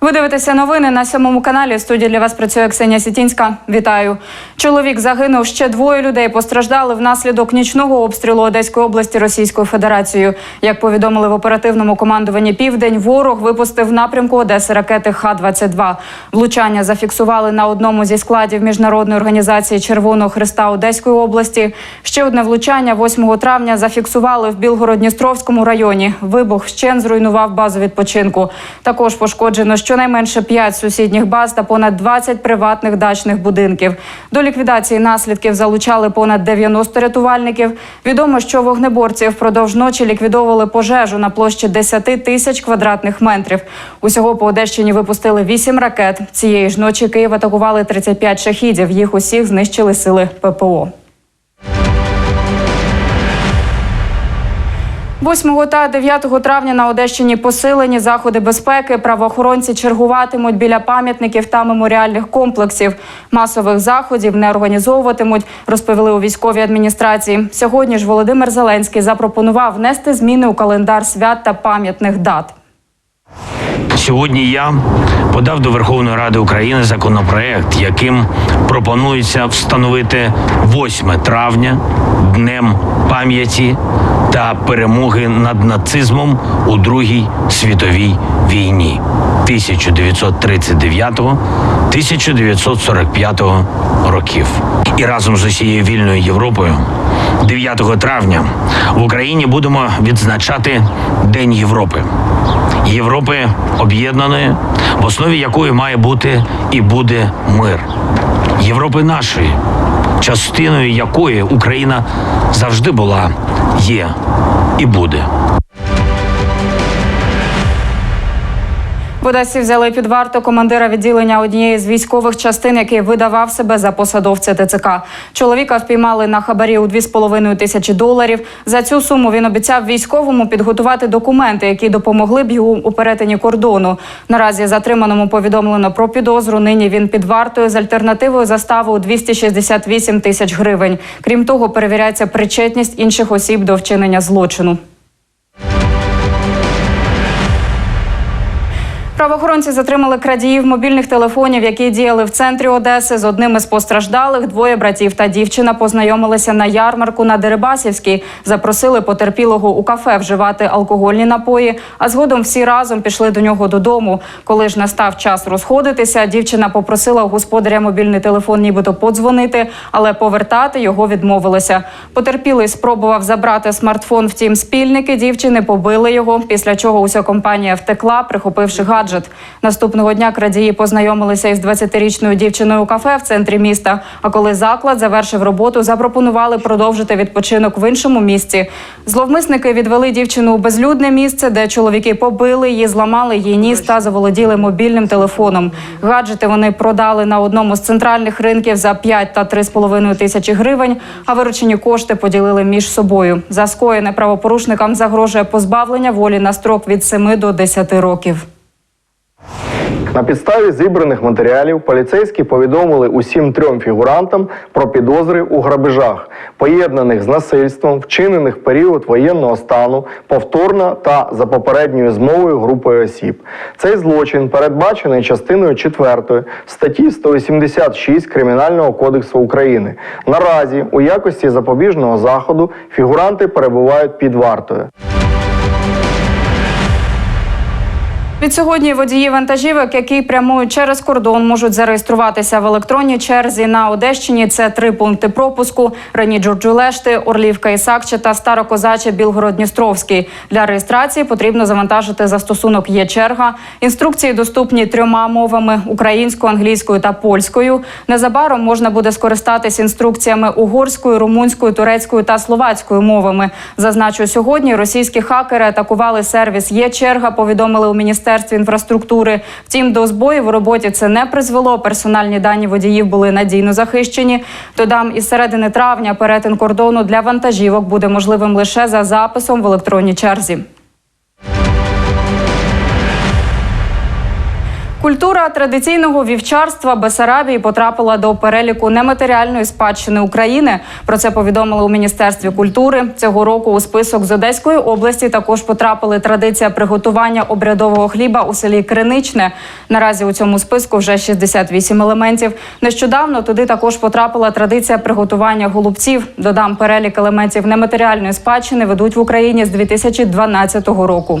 Ви дивитеся новини на сьомому каналі. В студії для вас працює Ксенія Сітінська. Вітаю. Чоловік загинув. Ще двоє людей постраждали внаслідок нічного обстрілу Одеської області Російською Федерацією. Як повідомили в оперативному командуванні Південь, ворог випустив в напрямку Одеси ракети Х-22. Влучання зафіксували на одному зі складів міжнародної організації Червоного Христа Одеської області. Ще одне влучання 8 травня зафіксували в Білгород-Дністровському районі. Вибух вщен зруйнував базу відпочинку. Також пошкоджено щонайменше 5 сусідніх баз та понад 20 приватних дачних будинків. До ліквідації наслідків залучали понад 90 рятувальників. Відомо, що вогнеборці впродовж ночі ліквідовували пожежу на площі 10 тисяч квадратних метрів. Усього по Одещині випустили 8 ракет. Цієї ж ночі Київ атакували 35 шахідів. Їх усіх знищили сили ППО. 8 та 9 травня на Одещині посилені заходи безпеки. Правоохоронці чергуватимуть біля пам'ятників та меморіальних комплексів. Масових заходів не організовуватимуть, розповіли у військовій адміністрації. Сьогодні ж Володимир Зеленський запропонував внести зміни у календар свят та пам'ятних дат. Сьогодні я подав до Верховної Ради України законопроект, яким пропонується встановити 8 травня днем пам'яті та перемоги над нацизмом у Другій світовій війні 1939-1945 років. І разом з усією вільною Європою 9 травня в Україні будемо відзначати День Європи. Європи об'єднаної, в основі якої має бути і буде мир. Європи нашої, частиною якої Україна завжди була, є і буде. В Одесі взяли під варту командира відділення однієї з військових частин, який видавав себе за посадовця ТЦК. Чоловіка впіймали на хабарі у 2,5 тисячі доларів. За цю суму він обіцяв військовому підготувати документи, які допомогли б йому у перетині кордону. Наразі затриманому повідомлено про підозру. Нині він під вартою з альтернативою застави у 268 тисяч гривень. Крім того, перевіряється причетність інших осіб до вчинення злочину. Правоохоронці затримали крадіїв мобільних телефонів, які діяли в центрі Одеси. З одним із постраждалих двоє братів та дівчина познайомилися на ярмарку на Дерибасівській. Запросили потерпілого у кафе вживати алкогольні напої. А згодом всі разом пішли до нього додому. Коли ж настав час розходитися, дівчина попросила господаря мобільний телефон, нібито подзвонити, але повертати його відмовилися. Потерпілий спробував забрати смартфон. Втім, спільники дівчини побили його. Після чого уся компанія втекла, прихопивши гаджет. Наступного дня крадії познайомилися із 20-річною дівчиною у кафе в центрі міста. А коли заклад завершив роботу, запропонували продовжити відпочинок в іншому місці. Зловмисники відвели дівчину у безлюдне місце, де чоловіки побили її, зламали її ніс та заволоділи мобільним телефоном. Гаджети вони продали на одному з центральних ринків за 5 та 3,5 тисячі гривень. А виручені кошти поділили між собою. За скоєне правопорушникам загрожує позбавлення волі на строк від 7 до 10 років. На підставі зібраних матеріалів поліцейські повідомили усім трьом фігурантам про підозри у грабежах, поєднаних з насильством, вчинених в період воєнного стану, повторно та за попередньою змовою групою осіб. Цей злочин передбачений частиною 4 статті 186 Кримінального кодексу України. Наразі у якості запобіжного заходу фігуранти перебувають під вартою. Від сьогодні водії вантажівок, які прямують через кордон, можуть зареєструватися в електронній черзі на Одещині. Це три пункти пропуску: Рені Джурджулешти, Орлівка Ісакче та Старокозаче Білгород-Дністровський. Для реєстрації потрібно завантажити застосунок Є черга. Інструкції доступні трьома мовами: українською, англійською та польською. Незабаром можна буде скористатись інструкціями угорською, румунською, турецькою та словацькою мовами. Зазначу, сьогодні російські хакери атакували сервіс Є черга. Повідомили у міністерстві інфраструктури. Втім, до збоїв у роботі це не призвело. Персональні дані водіїв були надійно захищені. Додам, із середини травня перетин кордону для вантажівок буде можливим лише за записом в електронній черзі. Культура традиційного вівчарства Бесарабії потрапила до переліку нематеріальної спадщини України. Про це повідомили у міністерстві культури. Цього року у список з Одеської області також потрапили традиція приготування обрядового хліба у селі Криничне. Наразі у цьому списку вже 68 елементів. Нещодавно туди також потрапила традиція приготування голубців. Додам перелік елементів нематеріальної спадщини ведуть в Україні з 2012 року.